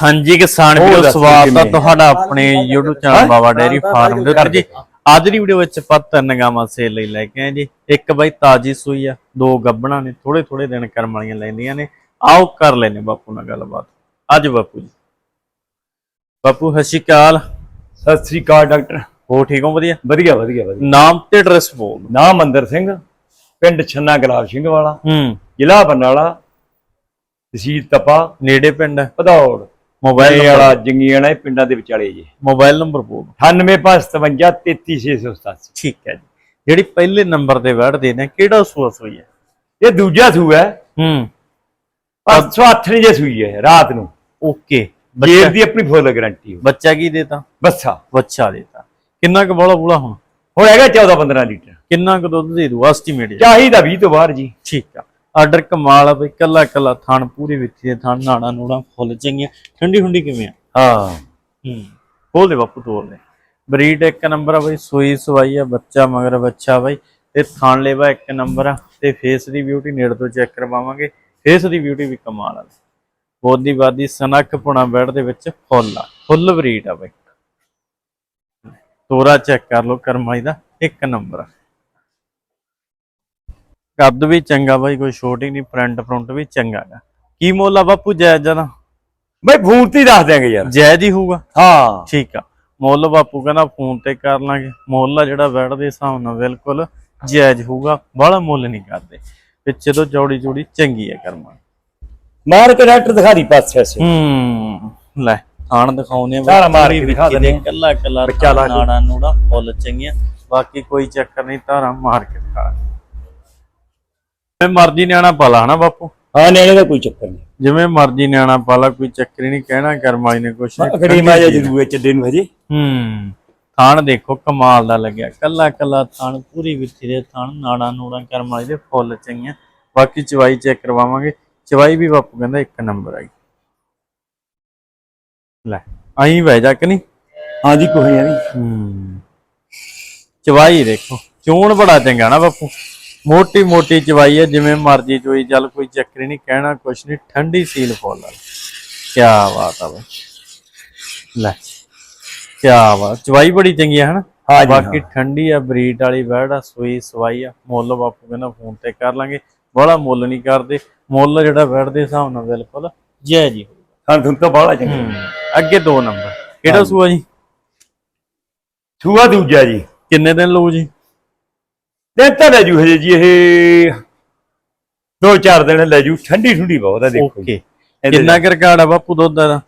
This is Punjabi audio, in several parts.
ਹਾਂਜੀ ਕਿਸਾਨ ਵੀਰੋ ਸਵਾਗਤ ਹੈ? ਤੁਹਾਡਾ ਆਪਣੇ YouTube channel Baba dairy farm ਦੇ ਉੱਤੇ ਜੀ। ਅੱਜ ਦੀ ਵੀਡੀਓ ਵਿੱਚ ਆਪਾਂ ਤਿੰਨ ਗਾਵਾਂ ਸੇਲ ਲਈ ਲੈ ਕੇ ਆਏ ਜੀ। ਇੱਕ ਬਾਈ ਤਾਜੀ ਸੂਈ ਆ ਦੋ ਗੱਬਣਾ ਨੇ ਥੋੜੇ ਥੋੜੇ ਦਿਨ ਕਰਮ ਵਾਲੀਆਂ ਲੈਂਦੀਆਂ ਨੇ। ਆਓ ਕਰ ਲੈਨੇ ਬਾਪੂ ਨਾਲ ਗੱਲਬਾਤ। ਅੱਜ ਬਾਪੂ ਜੀ। ਬਾਪੂ ਅਕਾਲ। ਸਤਿ ਸ੍ਰੀ ਅਕਾਲ ਡਾਕਟਰ। ਹੋ ਠੀਕ ਹੋ? ਵਧੀਆ? ਵਧੀਆ ਵਧੀਆ ਵਧੀਆ। ਨਾਮ ਤੇ ਐਡਰੈਸ ਬੋਲ। ਨਾਮ ਮੰਦਰ ਸਿੰਘ ਪਿੰਡ ਛੰਨਾ ਗੁਲਾਬ ਸਿੰਘ ਵਾਲਾ ਹੂੰ। ਜ਼ਿਲ੍ਹਾ ਬਰਨਾਲਾ ਤਹਿਸੀਲ ਤਪਾ ਨੇੜੇ ਪਿੰਡ ਹੈ ਭਦੌੜ। ਮੋਬਾਈਲ ਵਾਲਾ ਜੰਗੀਆਣਾ ਇਹ ਪਿੰਡਾਂ ਦੇ ਵਿਚਾਲੇ ਜੀ। ਮੋਬਾਈਲ ਨੰਬਰ ਬੋਲ। ਦਿਓ। 9857 33687 ਠੀਕ ਹੈ ਜੀ। ਜਿਹੜੀ ਪਹਿਲੇ ਨੰਬਰ ਤੇ ਵੜਦੇ ਨੇ ਕਿਹੜਾ ਸੂਆ ਸੂਈ ਹੈ? ਇਹ ਦੂਜਾ ਸੂਆ ਹੈ। ਹੂੰ। ਪਰਸੋਂ ਅੱਠ ਜੇ ਸੂਈ ਹੈ ਰਾਤ ਨੂੰ। ਓਕੇ। ਜੇਬ ਬੱਚਾ ਦੀ ਆਪਣੀ ਫੁੱਲ ਗਾਰੰਟੀ ਬੱਚਾ ਕੀ ਦੇਤਾ? ਬੱਸਾ ਬੱਚਾ ਦੇਤਾ। ਕਿੰਨਾ ਕੁ ਬੋਲਾ ਬੋਲਾ ਹੁਣ? ਹੁਣ ਹੈਗਾ 14 15 ਲੀਟਰ। ਕਿੰਨਾ ਕੁ ਦੁੱਧ ਦੇ ਦੂ? ਐਸਟੀਮੇਟ ਚਾਹੀਦਾ 20 ਤੋਂ ਬਾਹਰ ਜੀ। ਠੀਕ ਆ। ਆਰਡਰ ਕਮਾਲ ਆ ਬਈ ਕੱਲਾ ਕੱਲਾ ਥਣ ਪੂਰੀ ਵਿੱਥੀ ਦੇ ਥਣ ਨਾੜਾ ਨੂੜਾ ਫੁੱਲ ਚੰਗੀਆਂ। ਠੰਡੀ ਹੁੰਡੀ ਕਿਵੇਂ ਆ? ਹਾਂ। ਹੂੰ। ਖੋਲ ਦੇ ਬਾਪੂ ਤੋੜ ਲੈ ਬਰੀਡ ਇੱਕ ਨੰਬਰ ਆ ਬਈ ਸੂਈ ਸਵਾਈ ਆ ਬੱਚਾ ਮਗਰ ਬੱਚਾ ਬਈ। ਤੇ ਥਣ ਲੇਵਾ ਇੱਕ ਨੰਬਰ ਆ ਤੇ ਫੇਸ ਦੀ ਬਿਊਟੀ ਨੇੜੇ ਤੋਂ ਚੈੱਕ ਕਰਵਾਵਾਂਗੇ। ਫੇਸ ਦੀ ਬਿਊਟੀ ਵੀ ਕਮਾਲ ਆ ਬੋਦੀ ਬਾਦੀ ਸਨੱਖ ਪੁਣਾ ਬੈੜ ਦੇ ਵਿੱਚ ਫੁੱਲ ਆ ਫੁੱਲ ਬਰੀਡ ਆ ਬਈ। ਤੋਰਾ ਚੈੱਕ ਕਰ ਲਓ ਕਰਮਾਈ ਦਾ ਇੱਕ ਨੰਬਰ ਆ। ਕੱਦ ਵੀ ਚੰਗਾ ਬਾਈ ਕੋਈ ਛੋਟੀ ਨਹੀਂ ਪ੍ਰਿੰਟ ਪ੍ਰਿੰਟ ਵੀ ਚੰਗਾ ਗਾ ਕੀ ਮੁੱਲ ਆ ਬਾਪੂ ਜਾਇਜ਼ ਜਨਾ ਬਈ ਫੋਨ ਤੇ ਹੀ ਦੱਸ ਦਿਆਂਗੇ ਯਾਰ। ਜਾਇਜ਼ ਹੀ ਹੋਊਗਾ? ਹਾਂ। ਠੀਕ ਆ। ਮੁੱਲ ਬਾਪੂ ਕਹਿੰਦਾ ਫੋਨ ਤੇ ਕਰ ਲਾਂਗੇ। ਮੁੱਲ ਆ ਜਿਹੜਾ ਬੈਠ ਦੇ ਹਿਸਾਬ ਨਾਲ ਬਿਲਕੁਲ ਜਾਇਜ਼ ਹੋਊਗਾ ਬਾਹਲਾ ਮੁੱਲ ਨਹੀਂ ਕਰਦੇ। ਪਿੱਛੇ ਤੋਂ ਚੌੜੀ ਚੌੜੀ ਚੰਗੀ ਹੈ ਕਰਮਾ ਮਾਰ ਕੇ ਡਾਕਟਰ ਦਿਖਾ ਦੀ ਪਾਸੇ ਐਸੇ ਹੂੰ ਲੈ ਥਾਣ ਦਿਖਾਉਨੇ ਆ ਸਾਰਾ ਮਾਰ ਕੇ ਦਿਖਾ ਆ। ਕੱਲਾ ਕੱਲਾ। ਨਾੜਾ ਨੂੜਾ ਫੁੱਲ ਚੰਗੀਆਂ। ਬਾਕੀ ਕੋਈ ਚੱਕਰ ਨਹੀਂ ਧਾਰਾਂ ਮਾਰ ਕੇ ਦਿਖਾ ਜਿਵੇਂ ਮਰਜ਼ੀ ਨਿਆਣਾ ਪਾਲਾ ਹਨਾ ਬਾਪੂ? ਹਾਂ ਨਿਆਣੇ ਦਾ ਕੋਈ ਚੱਕਰ ਨਹੀਂ। ਜਿਵੇਂ ਮਰਜ਼ੀ ਨਿਆਣਾ ਪਾਲਾ ਕੋਈ ਚੱਕਰ ਹੀ ਨਹੀਂ ਕਹਿਣਾ ਕਰਮਾਈ ਨੇ ਕੁਛ। ਅਕੜੀ ਮਾਜਾ ਜ਼ਰੂਰ ਹੈ ਚੱਡੇ ਨੂੰ। ਹਜੇ ਹੂੰ ਥਾਣ ਦੇਖੋ ਕਮਾਲ ਦਾ ਲੱਗਿਆ। ਕੱਲਾ ਕੱਲਾ ਥਾਣ ਪੂਰੀ ਵਿੱਥੀ ਦੇ ਥਾਣ ਨਾੜਾ ਨੂੜਾ ਕਰਮ ਵਾਲੇ ਦੇ ਫੁੱਲ ਚੰਗੀਆਂ। ਬਾਕੀ ਚਵਾਈ ਚੈੱਕ ਕਰਵਾਵਾਂਗੇ। ਚਵਾਈ ਵੀ ਬਾਪੂ ਕਹਿੰਦਾ ਇੱਕ ਨੰਬਰ ਆਈ। ਲੈ ਆਈ ਵਹਿ ਜਾ ਕਿ ਨਹੀਂ? ਹਾਂ ਜੀ ਕੋਈ ਨਹੀਂ। ਹੂੰ। ਚਵਾਈ ਦੇਖੋ ਚੋਣ ਬੜਾ ਚੰਗਾ ਨਾ ਬਾਪੂ। ਮੋਟੀ ਮੋਟੀ ਚਵਾਈ ਹੈ ਜਿਵੇਂ ਮਰਜ਼ੀ ਚੋਈ ਚੱਲ ਕੋਈ ਚੱਕਰ ਨਹੀਂ ਕਹਿਣਾ ਕੁਛ ਨਹੀਂ ਠੰਡੀ ਸੀਲ ਫੁੱਲ ਕੀ ਬਾਤ ਆ ਬਈ। ਲੈ ਕੀ ਬਾਤ ਚਵਾਈ ਬੜੀ ਚੰਗੀ ਹੈ ਹਨਾ? ਹਾਂ ਬਾਕੀ ਠੰਡੀ ਆ ਬਰੀਡ ਵਾਲੀ ਬੈੜ ਆ ਸੂਈ ਸਵਾਈ ਆ। ਮੁੱਲ ਬਾਪੂ ਕਹਿੰਦਾ ਫੋਨ ਤੇ ਕਰ ਲਾਂਗੇ। ਬੜਾ ਮੁੱਲ ਨਹੀਂ ਕਰਦੇ ਮੁੱਲ ਜਿਹੜਾ ਬੈੜ ਦੇ ਹਿਸਾਬ ਨਾਲ ਬਿਲਕੁਲ ਜੈ ਜੀ ਹਾਂ ਤੁਹਾਨੂੰ ਤਾਂ ਬਾਹਲਾ ਚੰਗਾ। ਅੱਗੇ ਦੋ ਨੰਬਰ। ਕਿਹੜਾ ਸੂਆ ਜੀ? ਛੂਆ ਦੂਜਾ ਜੀ। ਕਿੰਨੇ ਦਿਨ ਲਊ ਜੀ? ਤੇ ਤਾਂ ਲੈ ਜੂ ਹਜੇ ਜੀ ਇਹ ਦੋ ਚਾਰ ਦਿਨ ਲੈ ਜੂ ਠੰਡੀ ਠੰਡੀ ਬਹੁਤ ਹੈ ਦੇਖੋ ਓਕੇ। ਇਹਦੇ ਕਿੰਨਾ ਕੁ ਰਿਕਾਰਡ ਆ ਬਾਪੂ ਦੁੱਧ ਦਾ?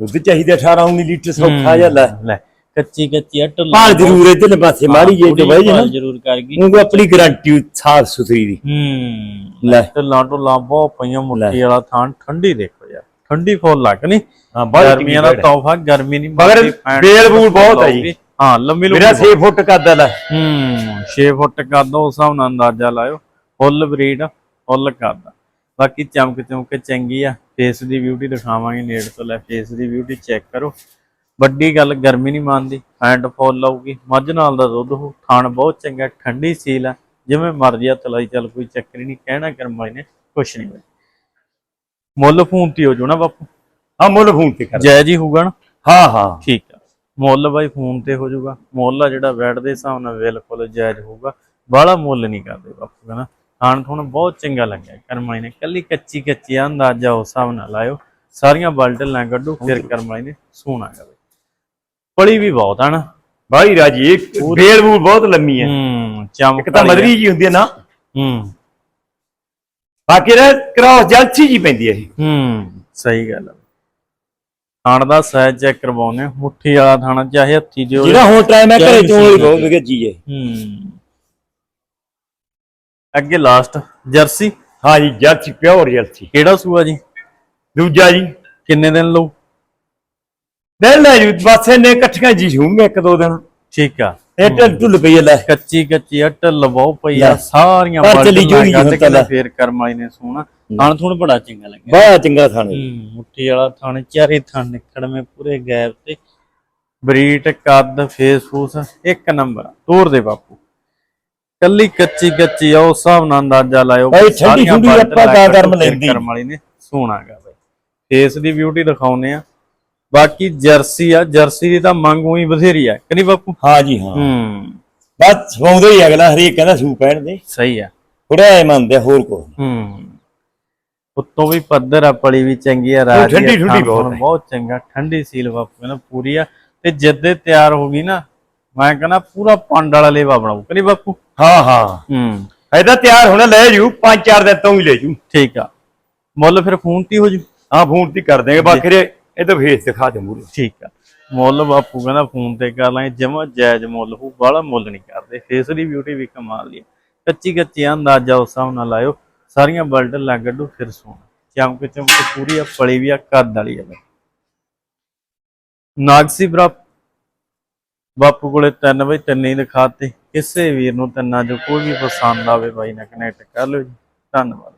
ਦੁੱਧ ਚਾਹੀਦਾ 18 19 ਲੀਟਰ ਸੌਖਾ ਜਾਂ ਲੈ। ਲੈ ਕੱਚੀ ਕੱਚੀ ਅਟਲ ਭਾਲ ਜ਼ਰੂਰ ਇਹਦੇ ਪਾਸੇ ਮਾਰੀ ਜੇ ਤੇ ਬਾਈ ਜੀ ਨਾ। ਜ਼ਰੂਰ ਕਰ ਗਈ ਉਹ ਆਪਣੀ ਗਾਰੰਟੀ ਸਾਫ਼ ਸੁਥਰੀ ਦੀ। ਹੂੰ ਲੈ। ਤੇ ਲਾਟੋ ਲਾਂਬੋ ਪਈਆਂ ਮੁੱਠੀ ਵਾਲਾ ਥਾਂ ਠੰਡੀ ਦੇਖੋ ਯਾਰ ਠੰਡੀ ਫੁੱਲ ਲੱਗ ਨਹੀਂ? ਹਾਂ ਗਰਮੀਆਂ ਦਾ ਤੋਹਫਾ ਗਰਮੀ ਨਹੀਂ ਮਗਰ ਬੇਲ ਬੂਲ ਬਹੁਤ ਹੈ ਜੀ। ਹਾਂ ਲੰਮੀ ਲੰਮੀ ਮੇਰਾ 6 ਫੁੱਟ ਕੱਦ ਲੈ ਹੂੰ 6 ਫੁੱਟ ਕੱਦ ਉਸ ਹਿਸਾਬ ਨਾਲ ਅੰਦਾਜ਼ਾ ਲਾਇਓ। ਫੁੱਲ ਬਰੀਡ ਫੁੱਲ ਕੱਦ। ਬਾਕੀ ਚਮਕ ਚਮਕ ਚੰਗੀ ਆ। ਫੇਸ ਦੀ ਬਿਊਟੀ ਦਿਖਾਵਾਂਗੇ ਨੇੜ ਤੋਂ ਲੈ ਫੇਸ ਦੀ ਬਿਊਟੀ ਚੈੱਕ ਕਰੋ। ਵੱਡੀ ਗੱਲ ਗਰਮੀ ਨਹੀਂ ਮੰਨਦੀ। ਹੈਂਡ ਫੁੱਲ ਲਾਊਗੀ ਮੱਝ ਨਾਲ ਦਾ ਦੁੱਧ ਹੋ ਖਾਣ ਬਹੁਤ ਚੰਗਾ ਠੰਡੀ ਸੀਲ ਆ। ਜਿਵੇਂ ਮਰਜ਼ੀ ਆ ਤਲਾਈ ਚੱਲ ਕੋਈ ਚੱਕਰ ਨਹੀਂ। ਕਹਿਣਾ ਕਰਮਾਈ ਨੇ ਕੁਛ ਨਹੀਂ ਮੁੱਲ ਫੋਨ ਤੇ ਹੋ ਜੂ ਨਾ ਬਾਪੂ। ਹਾਂ ਮੁੱਲ ਫੋਨ ਤੇ ਕਰ। ਜੈ ਜੀ ਹੋਊਗਾ ਨਾ? ਹਾਂ ਹਾਂ। ਠੀਕ ਮੁੱਲ ਬਾਈ ਫੋਨ ਤੇ ਹੋ ਜਾਊਗਾ ਮੁੱਲ ਆ ਜਿਹੜਾ ਬੈਡ ਦੇ ਹਿਸਾਬ ਨਾਲ ਬਿਲਕੁਲ ਜਾਇਜ਼ ਹੋਊਗਾ ਬਾਹਲਾ ਮੁੱਲ ਨਹੀਂ ਕਰਦੇ ਬਾਪੂ ਕਹਿੰਦਾ। ਖਾਣ ਤੁਹਾਨੂੰ ਬਹੁਤ ਚੰਗਾ ਲੱਗਿਆ ਕਰਮਾਈ ਨੇ ਕੱਲੀ ਕੱਚੀ ਕੱਚੀ ਅੰਦਾਜ਼ਾ ਉਸ ਹਿਸਾਬ ਨਾਲ ਲਾਇਓ। ਸਾਰੀਆਂ ਬਲਟਲ ਕੱਢੋ ਫਿਰ ਕਰਮਾਈ ਨੇ ਸੋਣਾ ਬਈ। ਪੜੀ ਵੀ ਬਹੁਤ ਆ ਨਾ। ਬਾਈ ਰਾਜੀ ਇੱਕ ਬੇਲ ਬੂਲ ਬਹੁਤ ਲੰਮੀ ਹੈ। ਹੂੰ ਚਮਕ ਇੱਕ ਤਾਂ। ਮਦਰੀ ਜੀ ਹੁੰਦੀ ਹੈ ਨਾ। ਹੂੰ। ਬਾਕੀ ਨਾ ਕ੍ਰਾਸ ਜਲਸੀ ਜੀ ਪੈਂਦੀ ਹੈ ਹੂੰ ਸਹੀ ਗੱਲ ਆ। ਖਾਣ ਦਾ ਸਾਈਜ਼ ਚੈੱਕ ਕਰਵਾਉਨੇ। ਮੁੱਠੀ ਵਾਲਾ ਥਾਣਾ ਚਾਹੇ ਹੱਥੀ ਜੋ ਜਿਹੜਾ ਹੁਣ ਟਾਈਮ ਹੈ ਘਰੇ ਚੋਂ ਮਸ਼ੀਨ ਬਹੁਤ ਚੀਜ਼ ਹੈ। ਹੂੰ। ਅੱਗੇ ਲਾਸਟ ਜਰਸੀ? ਹਾਂ ਜੀ ਜਲਸੀ ਪਿਓਰ ਜਲਸੀ ਕਿਹੜਾ ਸੂਆ ਜੀ? ਦੂਜਾ ਜੀ। ਕਿੰਨੇ ਦਿਨ ਲਊ? ਲੈ ਲੈ ਜੀ ਬਸ ਇਹਨੇ ਇਕੱਠੀਆਂ ਜੀ ਛੂੰਗੇ ਇੱਕ ਦੋ ਦਿਨ। ਠੀਕ ਆ। ਇਹ ਢਿੱਲ ਢੁੱਲ ਪਈ ਹੈ ਲੈ। ਕੱਚੀ ਕੱਚੀ ਅੱਟ ਲਵਾਓ ਪਈ। ਆ ਸਾਰੀਆਂ ਕੇ ਤਾਂ। ਫੇਰ ਕਰਮਾਈ ਨੇ ਸੋਣਾ। ਖਾਣ ਥੋੜਾ ਬੜਾ ਚੰਗਾ ਲੱਗਿਆ। ਬੜਾ ਚੰਗਾ ਥਾਣੇ ਹੂੰ ਮੁੱਠੀ ਵਾਲਾ ਥਾਣੇ ਚਾਰੇ ਥਾਣ ਨਿਕੜਵੇਂ ਪੂਰੇ ਗੈਪ ਤੇ। ਬਰੀਟ ਕੱਦ ਫੇਸ ਫੂਸ ਇੱਕ ਨੰਬਰ। ਤੋੜ ਦੇ ਬਾਪੂ। ਕੱਲੀ ਕੱਚੀ ਕੱਚੀ ਆ ਹਿਸਾਬ ਨਾਲ ਅੰਦਾਜ਼ਾ ਲਾਇਓ ਭਾਈ ਠੰਡੀ ਸਾਰੀਆਂ ਠੰਡੀ ਆਪਾਂ ਗਰਮ ਫਿਰ ਲੈਂਦੀ। ਕਰਮ ਵਾਲੀ ਨੇ ਸੋਣਾਗਾ ਬਾਈ। ਫੇਸ ਦੀ ਬਿਊਟੀ ਦਿਖਾਉਨੇ ਆ ਬਾਕੀ ਜਰਸੀ ਆ ਜਰਸੀ ਦੀ ਤਾਂ ਮੰਗ ਉਹੀ ਬਥੇਰੀ ਆ ਕਿ ਨਹੀਂ ਬਾਪੂ? ਹਾਂ ਜੀ ਹਾਂ। ਹੂੰ। ਬਸ ਸਵਾਉਂਦਾ ਹੀ ਅਗਲਾ ਹਰੇਕ ਕਹਿੰਦਾ ਸੂ ਪੈਣ ਦੇ। ਸਹੀ ਆ। ਥੋੜਾ ਐ ਮੰਨਦੇ ਆ, ਹੋਰ ਕੋ ਹੂੰ। ਉੱਤੋਂ ਵੀ ਪੱਧਰ ਆ ਪਲੀ ਵੀ ਚੰਗੀ ਆ ਰਾਜੀ ਠੰਡੀ- ਠੰਡੀ ਬਹੁਤ ਚੰਗਾ ਠੰਡੀ ਸੀਲ ਬਾਪੂ ਕਹਿੰਦਾ ਪੂਰੀ ਆ। ਤੇ ਜਿੱਦੇ ਤਿਆਰ ਹੋ ਗਈ ਨਾ ਮੈਂ ਕਹਿੰਦਾ ਪੂਰਾ ਪੰਡ ਵਾਲਾ ਲੇਵਾ ਬਣਾਉ ਕਿ ਨਹੀਂ ਬਾਪੂ। ਹਾਂ ਹਾਂ। ਹੂੰ। ਐਦਾ ਤਿਆਰ ਹੋਣਾ ਲੈ ਜੂ ਪੰਜ ਚਾਰ ਦਿਨ ਤੋਂ ਹੀ ਲੈ ਜੂ ਠੀਕ ਆ। ਮੁੱਲ ਫਿਰ ਫੋਨ ਤੇ ਹੀ ਜੂ? ਹਾਂ ਫੋਨ ਤੇ ਕਰ ਦੇਗੇ ਬਾਕੀ ਇਹ ਤਾਂ ਫੇਸ ਦਿਖਾ ਦੇ ਮੂਰੇ ਠੀਕ ਆ। ਮੁੱਲ ਬਾਪੂ ਕਹਿੰਦਾ ਫੋਨ ਤੇ ਕਰ ਲਾਂਗੇ ਜਮਾ ਜਾਇਜ਼ ਮੁੱਲ ਹੋ ਬਾਹਲਾ ਮੁੱਲ ਨਹੀਂ ਕਰਦੇ। ਫੇਸ ਦੀ ਬਿਊਟੀ ਵੀ ਕਮਾਲ ਦੀ ਆ। ਕੱਚੀ ਕੱਚੀ ਅੰਦਾਜ਼ਾ ਉਸ ਹਿਸਾਬ ਨਾਲ ਲਾਇਓ। ਸਾਰੀਆਂ ਬਲਟ ਲੱਗੜੂ ਫਿਰ ਸੋਣਾ। ਚਮਕ ਚਮਕ ਪੂਰੀ ਆ, ਪਲੀ ਵੀ ਆ ਕੱਦ ਵਾਲੀ ਆ ਬਾਈ। ਨਾਗਸੀ ਬਰਾ ਬਾਪੂ ਕੋਲੇ ਤਿੰਨ ਬਈ ਤਿੰਨ ਹੀ ਦਿਖਾਤੇ ਕਿਸੇ ਵੀਰ ਨੂੰ ਤਿੰਨਾਂ ਜੋ ਕੋਈ ਵੀ ਪਸੰਦ ਆਵੇ ਬਾਈ ਨਾਲ ਕਨੈਕਟ ਕਰ ਲਓ ਜੀ। ਧੰਨਵਾਦ।